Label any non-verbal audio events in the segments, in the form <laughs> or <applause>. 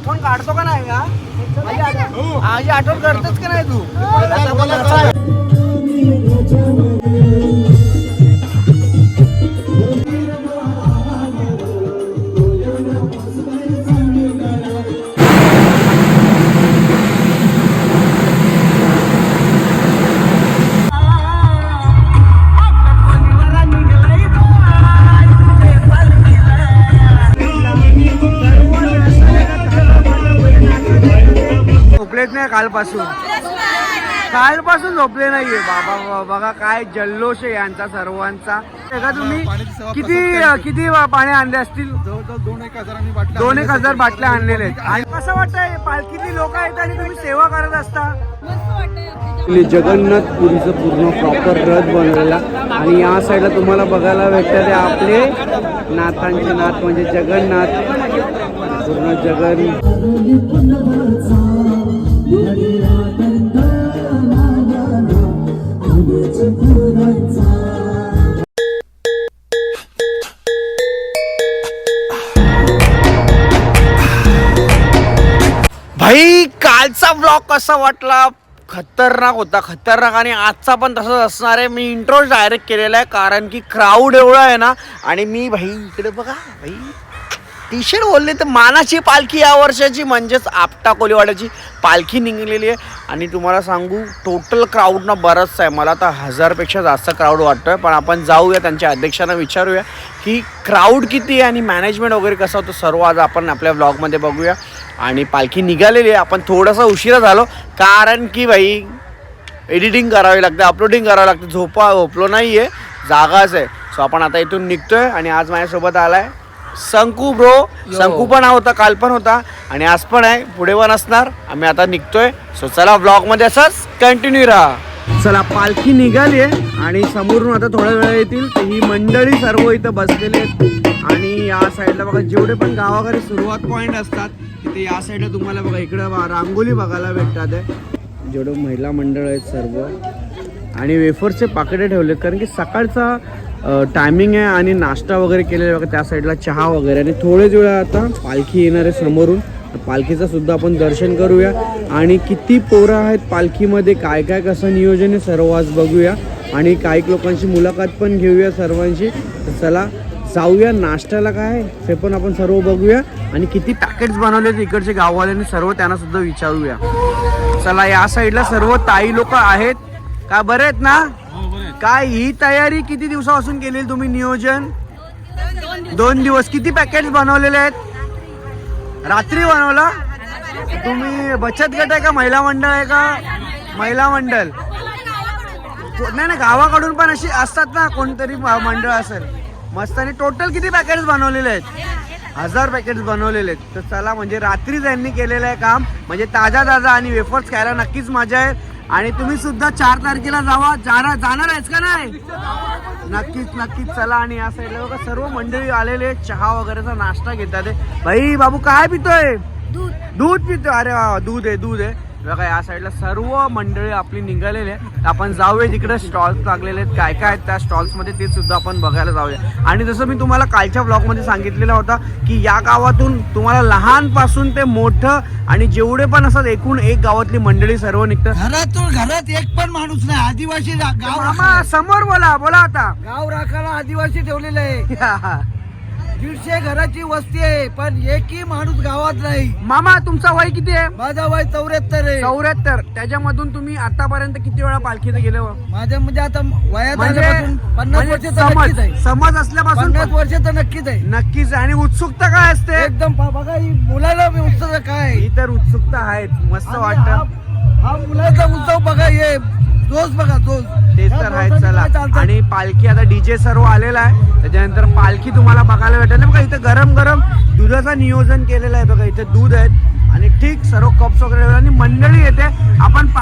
आठवण काढतो का नाही का माझी आठवण- माझी आठवण करतेस का नाही तू? कालपासून. कालपासून झोपले नाहीये. बाबा बाबा बघा काय जल्लोष आहे यांचा सर्वांचा. हे का तुम्ही किती किती पाणी आणले असतील? जवळजवळ दोन एक हजार दोन एक हजार बाटल्या आणलेल्या आहेत. आणि कसं वाटतंय? पालखीतली लोक आहेत आणि तुम्ही सेवा करत असता. जगन्नाथ पुरीचं पूर्ण प्रॉपर रथ बनवलेला आणि या साईडला तुम्हाला बघायला भेटतात आपले नाथांचे नाथ म्हणजे जगन्नाथ. पूर्ण जगन. भाई कालचा ब्लॉग कसा वाटला? खतरनाक होता खतरनाक. आणि आजचा पण तसंच असणार आहे. मी इंट्रो डायरेक्ट केलेला आहे कारण की क्राऊड एवढा आहे ना आणि मी भाई इकडे बघा भाई. अतिशय बोलले तर मानाची पालखी या वर्षाची म्हणजेच आपटा कोलीवाड्याची पालखी निघलेली आहे. आणि तुम्हाला सांगू टोटल क्राऊड ना आहे. मला आता हजारपेक्षा जास्त क्राऊड वाटतोय पण आपण जाऊया त्यांच्या अध्यक्षांना विचारूया की क्राऊड किती आहे आणि मॅनेजमेंट वगैरे कसं होतं सर्व आज आपण आपल्या ब्लॉगमध्ये बघूया. आणि पालखी निघालेली आहे. आपण थोडंसं उशिरा झालो कारण की भाई एडिटिंग करावी लागते अपलोडिंग करावं लागते. झोपा झोपलो नाही आहे जागाच आहे. सो आपण आता इथून निघतो आहे आणि आज माझ्यासोबत आला आहे संकू ब्रो संकू पण होता काल पण होता. आणि आज पण आहे पुढे पण असणार. आम्ही आता निघतोय. सो चला ब्लॉगमध्ये असंच कंटिन्यू राहा. चला पालखी निघाली आहे आणि समोरून आता थोड्या वेळ येतील. तर ही मंडळी सर्व इथं बसलेली आहेत. आणि या साईडला बघा जेवढे पण गावाकडे सुरुवात पॉईंट असतात तिथे या साईडला तुम्हाला बघा इकडं रांगोली बघायला भेटतात आहे. जेवढे महिला मंडळ आहेत सर्व. आणि वेफरचे पाकिटे ठेवलेत कारण की सकाळचा टायमिंग आहे आणि नाश्ता वगैरे केलेला बघा त्या साईडला चहा वगैरे. आणि थोडेच वेळा आता पालखी येणार आहे समोरून. पालखीचं सुद्धा आपण दर्शन करूया. आणि किती पोरं आहेत पालखीमध्ये काय काय कसं नियोजन आहे सर्व आज बघूया. आणि काही लोकांची मुलाखत पण घेऊया सर्वांची चला जाऊया. नाश्त्याला काय ते पण आपण सर्व बघूया. आणि किती पॅकेट्स बनवले इकडचे गाववाल्यांनी सर्व त्यांना सुद्धा विचारूया. चला या साईडला सर्व ताई लोक आहेत. का बरे आहेत ना? काय ही तयारी किती दिवसापासून केली तुम्ही नियोजन? दोन दिवस. किती पॅकेट बनवलेले आहेत? रात्री बनवला? तुम्ही बचत गट आहे का महिला मंडळ आहे का? महिला मंडळ. नाही नाही गावाकडून पण अशी असतात ना कोणतरी मंडळ असेल. मस्त. आणि टोटल किती पॅकेट्स बनवलेले आहेत? हजार पॅकेट्स बनवलेले आहेत. तर चला म्हणजे रात्री त्यांनी केलेलं आहे काम. म्हणजे ताजा ताजा आणि वेफर्स खायला नक्कीच मजा आहे आणि तुम्ही सुद्धा चार तारखेला जावा. जाणार जाणार आहेस का नाही? नक्कीच नक्कीच. चला आणि या साईडला बघा. सर्व मंडळी आलेले चहा वगैरेचा नाश्ता घेतात. भाई बाबू काय पितोय? दूध. दूध पितो अरे वा, दूध आहे दूध आहे. बघा या साईडला सर्व मंडळी आपली निघालेली आहे तर आपण जाऊया तिकडे स्टॉल्स लागलेले आहेत काय काय आहेत त्या स्टॉल्समध्ये ते सुद्धा आपण बघायला जाऊया. आणि जसं मी तुम्हाला कालच्या ब्लॉगमध्ये सांगितलेला होता की या गावातून तुम्हाला लहानपासून ते मोठं आणि जेवढे पण असतात एकूण एक गावातली मंडळी सर्व निघतात. घरातून घरात एक पण माणूस नाही आदिवासी गाव समोर बोला बोला आता. गाव राखायला आदिवासी ठेवलेलं आहे. <laughs> दीडशे घराची वस्ती आहे पण एकही माणूस गावात नाही. मामा तुमचा वय किती आहे? माझा वय चौऱ्याहत्तर आहे. चौऱ्याहत्तर. त्याच्यामधून तुम्ही आतापर्यंत किती वेळा पालखीला गेले हो? माझ्या म्हणजे आता वयात म्हणजे आल्यापासून पन्नास म्हणजे वर्ष तर नक्कीच समज आहे. समज असल्यापासून पन्नास वर्ष तर नक्कीच आहे. नक्कीच आणि उत्सुकता काय असते? एकदम बघा ही मुलाला बी उत्सव काय ही तर उत्सुकता आहेत मस्त आणि वाटतं. हा- हा मुलाचा उत्सव बघा हे जोश बघा जोश तेच तर आहे चला? आणि पालखी आता डीजे सर्व आलेला आहे. त्याच्यानंतर पालखी तुम्हाला बघायला भेटेल. बघा इथे गरम गरम दुधाचं नियोजन केलेलं आहे बघा. इथे दूध आहेत. आणि ठीक सर्व कप्स वगैरे आणि मंडळी येते. आपण <clears throat>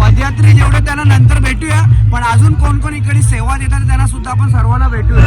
पदयात्री जेवढे त्यांना नंतर भेटूया. पण अजून कोण कोण इकडे सेवा देतात त्यांना सुद्धा आपण सर्वांना भेटूया.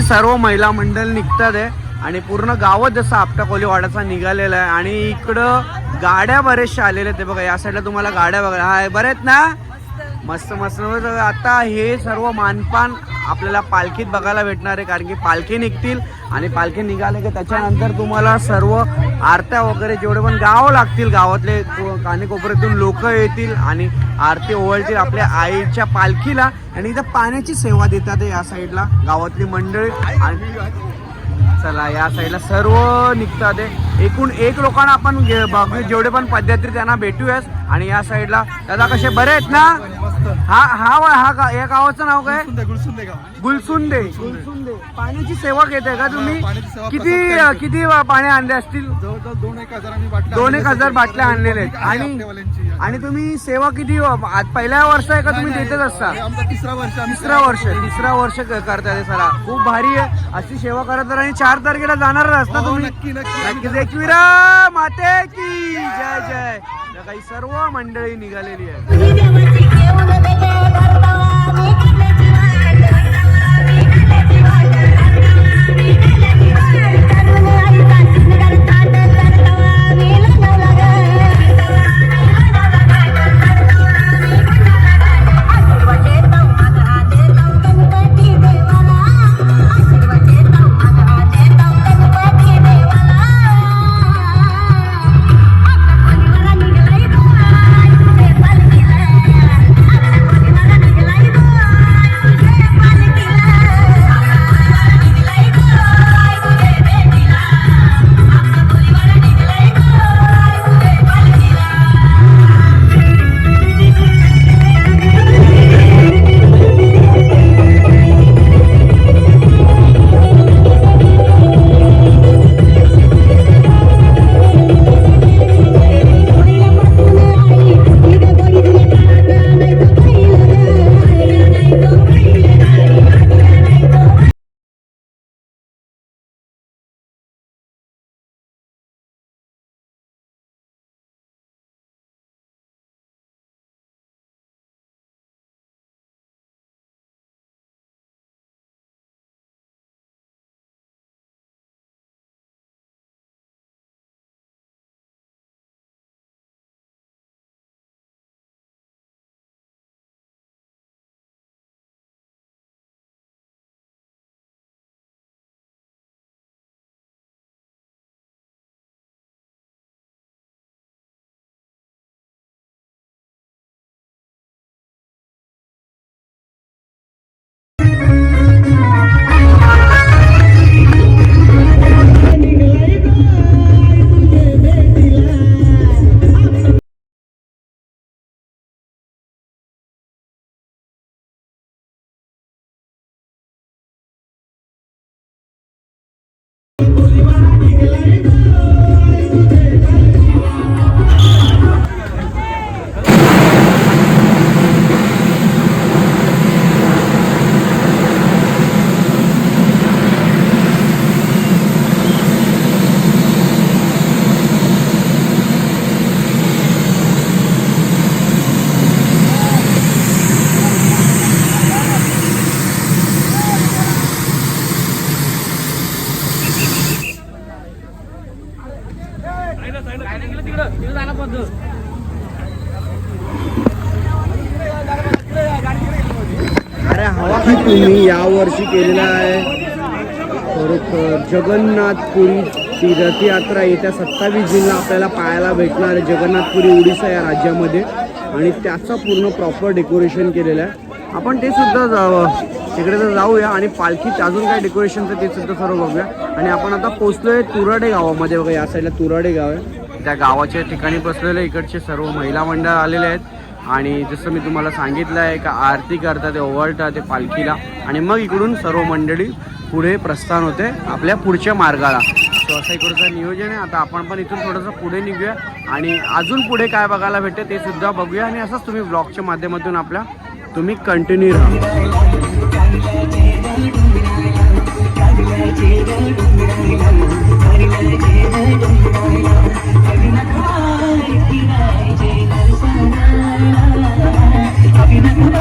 आजची सर्व महिला मंडळ निघतात आहे. आणि पूर्ण गावच जसं आपटा वाड्याचा निघालेला आहे. आणि इकडं गाड्या बरेचशा आलेल्या आहेत. ते बघा या साईडला तुम्हाला गाड्या बघा. हाय बरे आहेत ना? मस्त मस्त. आता हे सर्व मानपान आपल्याला पालखीत बघायला भेटणार आहे कारण की पालखी निघतील आणि पालखी निघाले की त्याच्यानंतर तुम्हाला सर्व आरत्या वगैरे जेवढे पण गाव लागतील गावातले कानेकोपऱ्यातून लोक येतील आणि आरती ओवळतील आपल्या आईच्या पालखीला आणि इथं पाण्याची सेवा देतात या साईडला गावातली मंडळी आणि चला या साईडला सर्व निघतात आहे. एकूण एक लोकांना आपण बघू जेवढे पण पद्धती त्यांना भेटूयाच आणि या साईडला दादा कसे बरे आहेत ना? हा हा हा या गावाचं नाव काय? गुलसुंदे गुलसुंदे गुलसुंदे. पाण्याची सेवा घेताय का तुम्ही? किती. किती पाणी आणले असतील? दोन एक हजार बाटल्या आणलेल्या आहेत. आहे आणि. आणि तुम्ही सेवा किती पहिल्या वर्ष आहे का तुम्ही देतच असता? तिसरा वर्ष तिसरा वर्ष तिसरा वर्ष करताय सरा खूप भारी आहे. अशी सेवा करत आणि चार तारखेला जाणारच असता हो, तुम्ही? नक्की एकविरा माते की जय जय. काही सर्व मंडळी निघालेली आहे तुम्ही केलेला आहे. खरोखर जगन्नाथपुरी ती रथयात्रा येत्या सत्तावीस जूनला आपल्याला पाहायला भेटणार आहे. जगन्नाथपुरी ओडिसा या राज्यामध्ये. आणि त्याचं पूर्ण प्रॉपर डेकोरेशन केलेलं आहे. आपण ते सुद्धा जावं तिकडे तर जाऊया आणि पालखीत अजून काय डेकोरेशनचं ते सुद्धा सर्व बघूया. आणि आपण आता पोचलो आहे तुराडे गावामध्ये बघा या साईडला तुराडे गाव आहे. त्या गावाच्या ठिकाणी बसलेले इकडचे सर्व महिला मंडळ आलेले आहेत. आणि जसं मी तुम्हाला सांगितलं आहे का आरती करतात ते ओवळता ते पालखीला आणि मग इकडून सर्व मंडळी पुढे प्रस्थान होते आपल्या पुढच्या मार्गाला सो असं इकडचं नियोजन आहे आता आपण पण इथून थोडंसं पुढे निघूया आणि अजून पुढे काय बघायला भेटते ते सुद्धा बघूया आणि असंच तुम्ही ब्लॉगच्या माध्यमातून आपल्या तुम्ही कंटिन्यू राहा అభినందన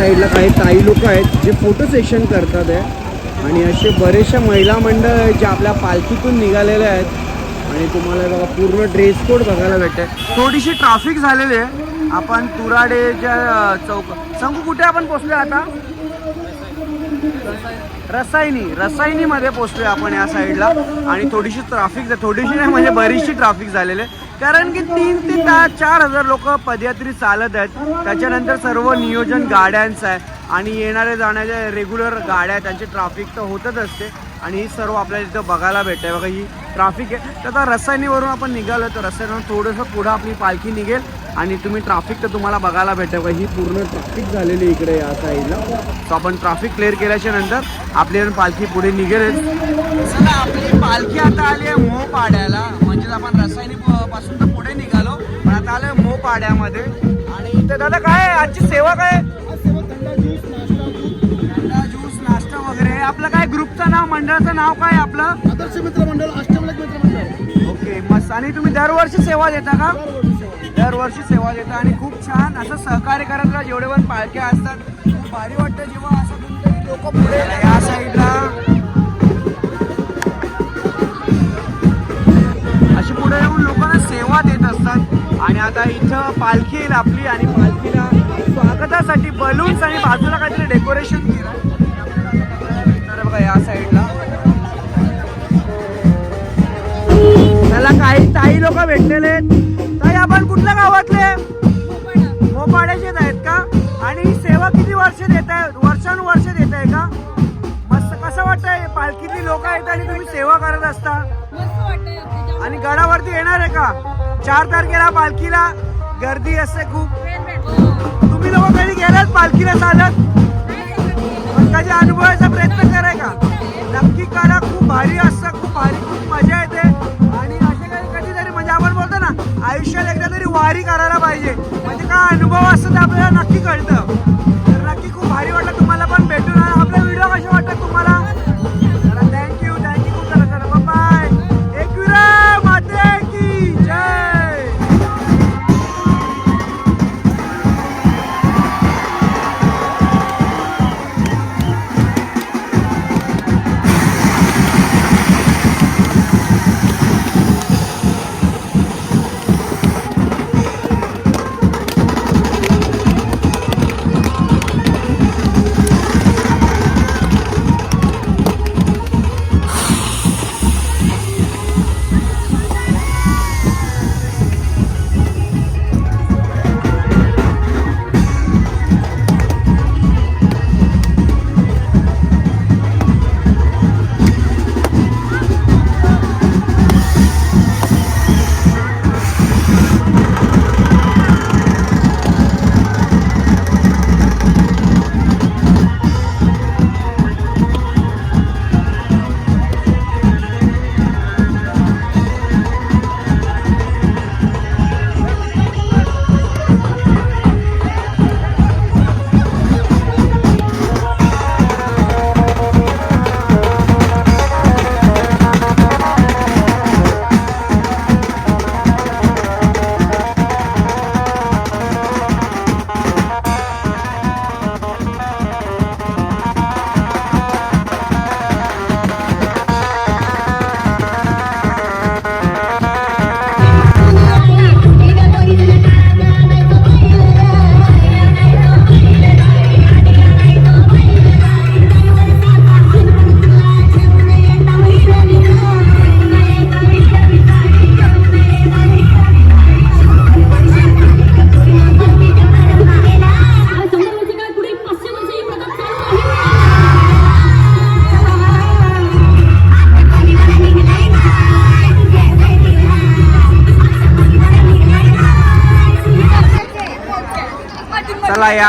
साईडला काही ताई लोक आहेत जे फोटो सेशन करतात आहे. आणि असे बरेचशा महिला मंडळ आहेत जे आपल्या पालखीतून निघालेले आहेत. आणि तुम्हाला बघा पूर्ण ड्रेस कोड बघायला भेटते थोडीशी ट्राफिक झालेली आहे. आपण तुराडेच्या चौक सांगू कुठे आपण पोचलोय आता? रसायनी रसायनीमध्ये पोचलोय आपण या साईडला. आणि थोडीशी ट्राफिक थोडीशी नाही म्हणजे बरीचशी ट्राफिक झालेली आहे. कारण की तीन ते दहा चार हजार लोक पदयात्री चालत आहेत. त्याच्यानंतर सर्व नियोजन गाड्यांचं आहे. आणि येणारे जाणाऱ्या रेग्युलर गाड्या त्यांचे ट्राफिक तर होतच असते. आणि ही सर्व आपल्याला इथं बघायला भेटते बघा ही ट्राफिक आहे. तर आता रसायनीवरून आपण निघालो तर रसायनीवरून थोडंसं पुढं आपली पालखी निघेल. आणि तुम्ही ट्राफिक तर तुम्हाला बघायला भेटेल बघा ही पूर्ण ट्राफिक झालेली इकडे या साईडला तर आपण ट्राफिक क्लिअर केल्याच्यानंतर आपली पालखी पुढे निघेल चला आपली पालखी आता आली आहे मोपाड्याला. म्हणजे आपण रसायनी पासून तर पुढे निघालो पण आता आलोय मोपाड्यामध्ये. आणि इथं दादा काय? आजची सेवा काय वगैरे. आपलं काय ग्रुपचं नाव मंडळाचं नाव काय आपलं? आदर्श मित्र मंडळ अष्टमलक मित्र मंडळ. ओके मस्त. आणि तुम्ही दरवर्षी सेवा देता का? दरवर्षी सेवा देतं आणि खूप छान असं सहकार्य करत जेवढे पण पालख्या असतात खूप भारी वाटतं जेव्हा असं कोणतरी लोक पुढे या साईडला. अशी पुढे येऊन लोकांना सेवा देत असतात. आणि आता इथं पालखी येईल आपली आणि पालखीला स्वागतासाठी बलून्स आणि बाजूला काहीतरी डेकोरेशन केलं. तर बघा या साईडला. त्याला काही ताई लोक भेटलेले आहेत. आपण कुठल्या गावातले? मोपाड्याचेच आहेत का? आणि सेवा किती वर्ष देत आहे? वर्षानुवर्ष देत आहे का? मस्त कसं वाटतंय? पालखीतली लोक आहेत आणि तुम्ही सेवा करत असता. आणि गडावरती येणार आहे का? चार तारखेला पालखीला गर्दी असते खूप. तुम्ही लोक कधी गेलात पालखीला चालत? कधी अनुभवायचा प्रयत्न कराय का? नक्की करा खूप भारी असतं खूप भारी खूप मजा येते. आयुष्यात एकदा तरी वारी करायला पाहिजे. म्हणजे काय अनुभव असतो ते आपल्याला नक्की कळतं.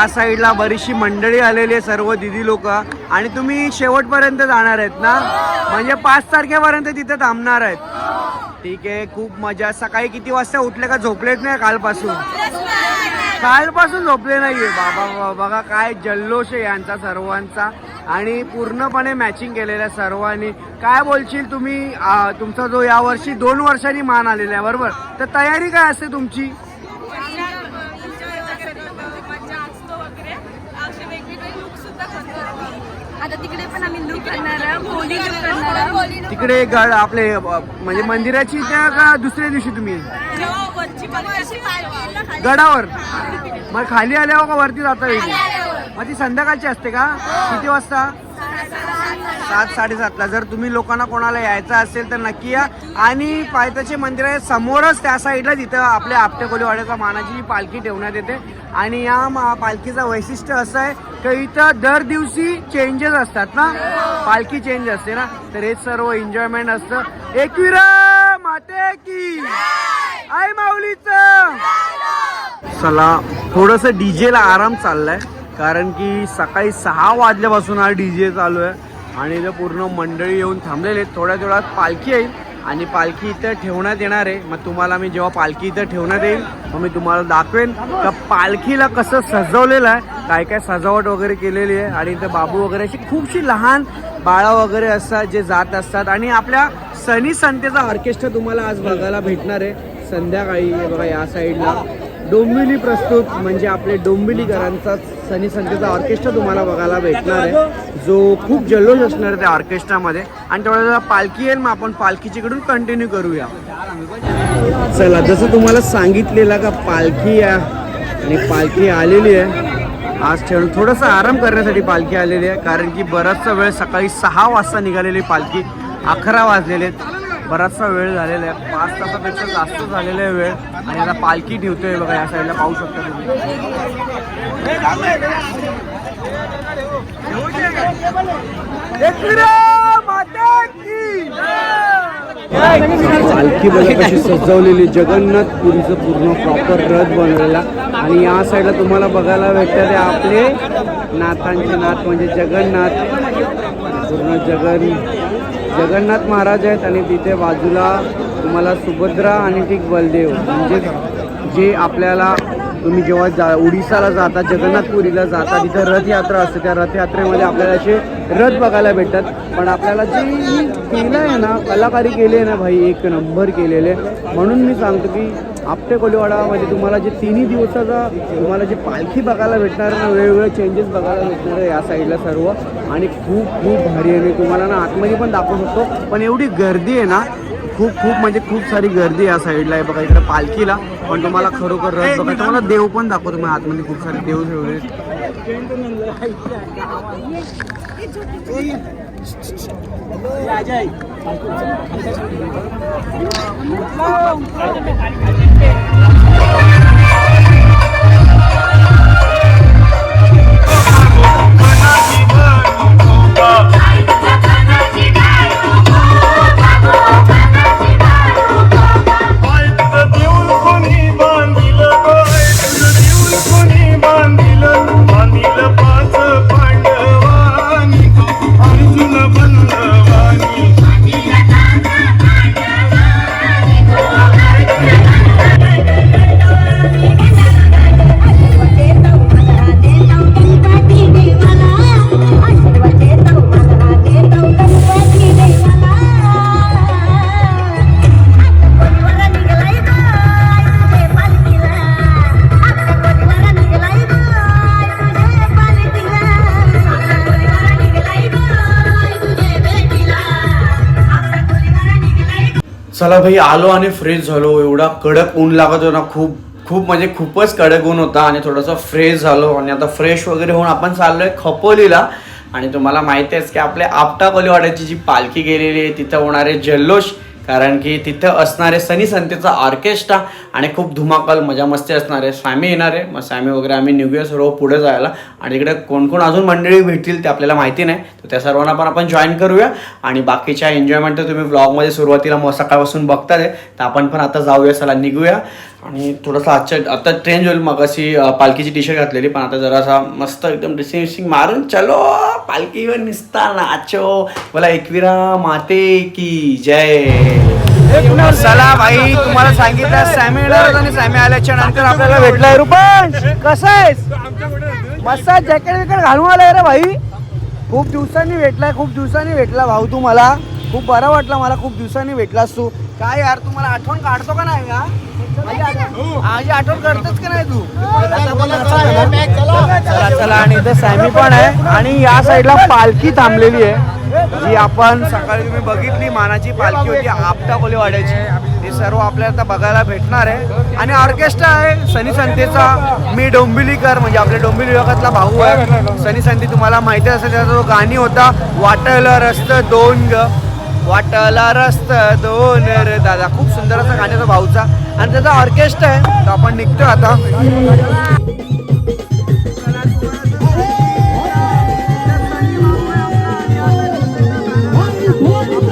या साईडला बरीचशी मंडळी आलेली आहे सर्व दिदी लोक. आणि तुम्ही शेवटपर्यंत जाणार आहेत ना? म्हणजे पाच तारखेपर्यंत तिथे थांबणार आहेत. ठीक आहे खूप मजा. सकाळी किती वाजता उठले का झोपलेत नाही कालपासून? कालपासून झोपले नाहीये. बाबा बाबा बघा काय जल्लोष आहे यांचा सर्वांचा. आणि पूर्णपणे मॅचिंग केलेलं आहे सर्वांनी. काय बोलशील तुम्ही? तुमचा जो यावर्षी दोन वर्षांनी मान आलेला आहे बरोबर? तर तयारी काय असते तुमची मजा असतो वगैरे असे वेगवेगळे तिकडे गड आपले म्हणजे मंदिराची त्या का दुसऱ्या दिवशी तुम्ही? गडावर? मग खाली आल्यावर का वरती जाता येईल मग ती संध्याकाळची असते का? किती वाजता? सात साडेसातला. जर तुम्ही लोकांना कोणाला यायचं असेल तर नक्की या. आणि पायथ्याचे मंदिर आहे समोरच त्या साईडला तिथं आपल्या आपटेकोलीवाड्याचा मानाची पालखी ठेवण्यात येते. आणि या पालखीचं वैशिष्ट्य असं आहे की इथं दर दिवशी चेंजेस असतात ना? पालखी चेंज असते ना? तर हे सर्व एन्जॉयमेंट असतं. एकविरा माते की! आई माऊलीचं! चला थोडस डीजेला आराम चाललाय. कारण की सकाळी सहा वाजल्यापासून हा डीजे चालू आहे. आणि इथं पूर्ण मंडळी येऊन थांबलेले आहेत. थोड्या थोड्यात पालखी येईल. आणि पालखी इथं ठेवण्यात येणार आहे. मग तुम्हाला मी जेव्हा पालखी इथं ठेवण्यात येईल मग मी तुम्हाला दाखवेन. का पालखीला कसं सजवलेलं आहे काय काय सजावट वगैरे केलेली आहे. आणि इथं बाबू वगैरे अशी खूपशी लहान बाळा वगैरे असतात जे जात असतात. आणि आपल्या सनी संतेचा ऑर्केस्ट्रा तुम्हाला आज बघायला भेटणार आहे. संध्याकाळी बघा या साईडला. डोंबिवली प्रस्तुत म्हणजे आपले डोंबिवलीकरांचा सनी संतेचा ऑर्केस्ट्रा तुम्हाला बघायला भेटणार आहे. जो खूप जल्लोष असणार आहे त्या ऑर्केस्ट्रामध्ये. आणि त्यावेळेला पालखी येईल मग आपण पालखीच्याकडून कंटिन्यू करूया. चला जसं तुम्हाला सांगितलेलं का पालखी आहे आणि पालखी आलेली आहे. आज ठेवून थोडंसं आराम करण्यासाठी पालखी आलेली आहे कारण की बराचसा वेळ सकाळी सहा वाजता निघालेली पालखी अकरा वाजलेले आहेत. बराचसा वेळ झालेला आहे. पाच तासापेक्षा जास्त झालेला आहे वेळ. आणि आता पालखी ठेवतोय बघा या साईडला पाहू शकता तुम्ही. पालखी बघा कशी सजवलेली जगन्नाथपुरीचं पूर्ण प्रॉपर रथ बनवलेला. आणि या साईडला तुम्हाला बघायला भेटतं ते आपले नाथांचे नाथ म्हणजे जगन्नाथ. पूर्ण जगन जगन्नाथ महाराज आहेत आणि तिथे बाजूला तुम्हाला सुभद्रा आणि ठीक बलदेव. म्हणजे जे आपल्याला तुम्ही जेव्हा जा उडिसाला जाता जगन्नाथपुरीला जाता तिथं रथयात्रा असते. त्या रथयात्रेमध्ये आपल्याला असे रथ बघायला भेटतात. पण आपल्याला जे केलं आहे ना कलाकारी केली आहे ना भाई एक नंबर केलेले म्हणून मी सांगतो की आपटे कोलीवाडामध्ये तुम्हाला जे तिन्ही दिवसाचा तुम्हाला जी पालखी बघायला भेटणार ना वेगवेगळे चेंजेस बघायला भेटणार आहे या साईडला सर्व. आणि खूप खूप भारी आहे. मी तुम्हाला ना आतमध्ये पण दाखवू शकतो. पण एवढी गर्दी आहे ना खूप खूप म्हणजे खूप सारी गर्दी या साईडला आहे बघा इकडे पालखीला. पण तुम्हाला खरोखर रस बघा तुम्हाला देव पण दाखवतो. मग आतमध्ये खूप सारे देव ठेवले आहेत. तुझं भाई आलो आणि फ्रेश झालो. एवढा कडक ऊन लागत होता खूप खूप म्हणजे खूपच कडक ऊन होता आणि थोडंसं फ्रेश झालो. आणि आता फ्रेश वगैरे होऊन आपण चाललोय खपोलीला. आणि तुम्हाला माहिती आहेच की आपल्या आपटा कोलीवाड्याची जी पालखी गेलेली आहे तिथं होणारे जल्लोष कारण की तिथं असणारे सनी संतेचा ऑर्केस्ट्रा आणि खूप धुमाकल मजा मस्ती असणार आहे स्वामी येणार. आहे मग स्वामी वगैरे आम्ही निघूया सर्व पुढे जायला. आणि इकडे कोण कोण अजून मंडळी भेटतील ते आपल्याला माहिती नाही. तर त्या सर्वांना पण आपण जॉईन करूया. आणि बाकीच्या एन्जॉयमेंट तर तुम्ही ब्लॉगमध्ये सुरुवातीला मग सकाळपासून बघता आहे तर आपण पण आता जाऊया चला निघूया. आणि थोडंसं आजच्या आता ट्रेन होईल मगाशी पालखीची टी शर्ट घातलेली पण आता जरासा मस्त एकदम ड्रेसिंग विसिंग मारून चलो पालखीवर निसता नाचो मला एकविरा माते की जय. चला भाई तुम्हाला सांगितलं सॅमी आणि सॅमी आल्याच्यानंतर आपल्याला भेटलाय रुपण कसं आहेस? मस्त जॅकेट विकेट घालून आलाय रे भाई. खूप दिवसांनी भेटलाय खूप दिवसांनी भेटला भाऊ तू मला. खूप बरं वाटलं मला खूप दिवसांनी भेटलास तू. काय यार तुम्हाला आठवण काढतो का नाही का माझी आठवण करतेच का नाही तू? चला चला. आणि इथं सॅमी पण आहे. आणि या साईडला पालखी थांबलेली आहे. जी आपण सकाळी तुम्ही बघितली मानाची पालखी होती आपटा कोलेवाड्याची ते सर्व आपल्याला आता बघायला भेटणार आहे. आणि ऑर्केस्ट्रा आहे सनी संतेचा. मी डोंबिवलीकर म्हणजे आपल्या डोंबिवली विभागातला भाऊ आहे. सनी संती तुम्हाला माहिती असेल त्याचा जो गाणी होता वाटलं रस्त दोन ग वाटला रस्त दोन रे दादा. खूप सुंदर असा गाण्याचा भाऊचा. आणि त्याचा ऑर्केस्ट्रा आहे. तर आपण निघतो आता. रेती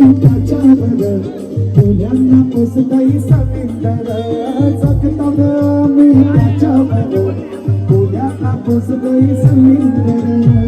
आम्ही त्याच्यावर पुसतई पोसतई समिंदर सत्तम आम्ही त्याच्यावर तुझ्यांना पुसतई समिंदर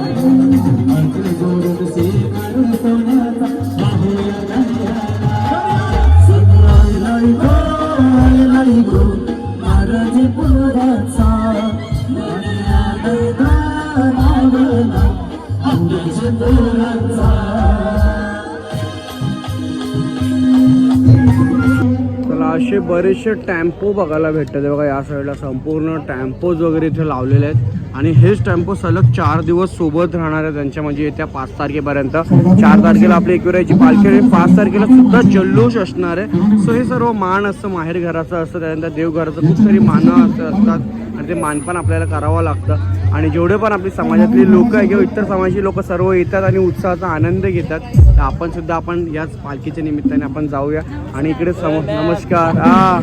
असे बरेचसे टॅम्पो बघायला भेटतात. बघा या साईडला संपूर्ण टॅम्पोज वगैरे इथे लावलेले आहेत. आणि हेच टॅम्पो सलग चार दिवस सोबत राहणार आहे त्यांच्या म्हणजे येत्या पाच तारखेपर्यंत. चार तारखेला आपली एकविरायची पालखी आणि पाच तारखेला सुद्धा जल्लोष असणार आहे. सो हे सर्व मान असतं माहेर घराचं असतं त्यानंतर देवघराचं खूप सारी मानं असतात. आणि ते मान पण आपल्याला करावं लागतं. आणि जेवढे पण आपली समाजातली लोक आहे किंवा इतर समाजाची लोक सर्व येतात आणि उत्साहाचा आनंद घेतात तर आपण सुद्धा आपण याच पालखीच्या निमित्ताने आपण जाऊया. आणि इकडे सम नमस्कार. हा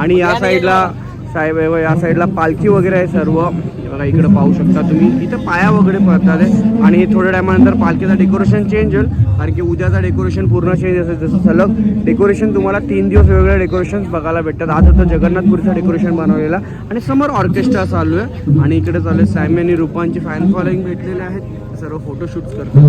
आणि या साईडला साहेब या साईडला पालखी वगैरे आहे सर्व. बघा इकडे पाहू शकता तुम्ही. इथं पाया वगैरे पडतात आहे. आणि थोड्या टायमानंतर पालखीचं डेकोरेशन चेंज होईल. कारण की उद्याचं डेकोरेशन पूर्ण चेंज असेल जसं सलग. डेकोरेशन तुम्हाला तीन दिवस वेगवेगळ्या डेकोरेशन बघायला भेटतात. आज होतं जगन्नाथपुरीचं डेकोरेशन बनवलेलं. आणि समोर ऑर्केस्ट्रा चालू आहे. आणि इकडे चालू आहे सॅमी आणि रूपांची फॅन फॉलोईंग भेटलेले आहेत. सर्व फोटोशूट्स करतात.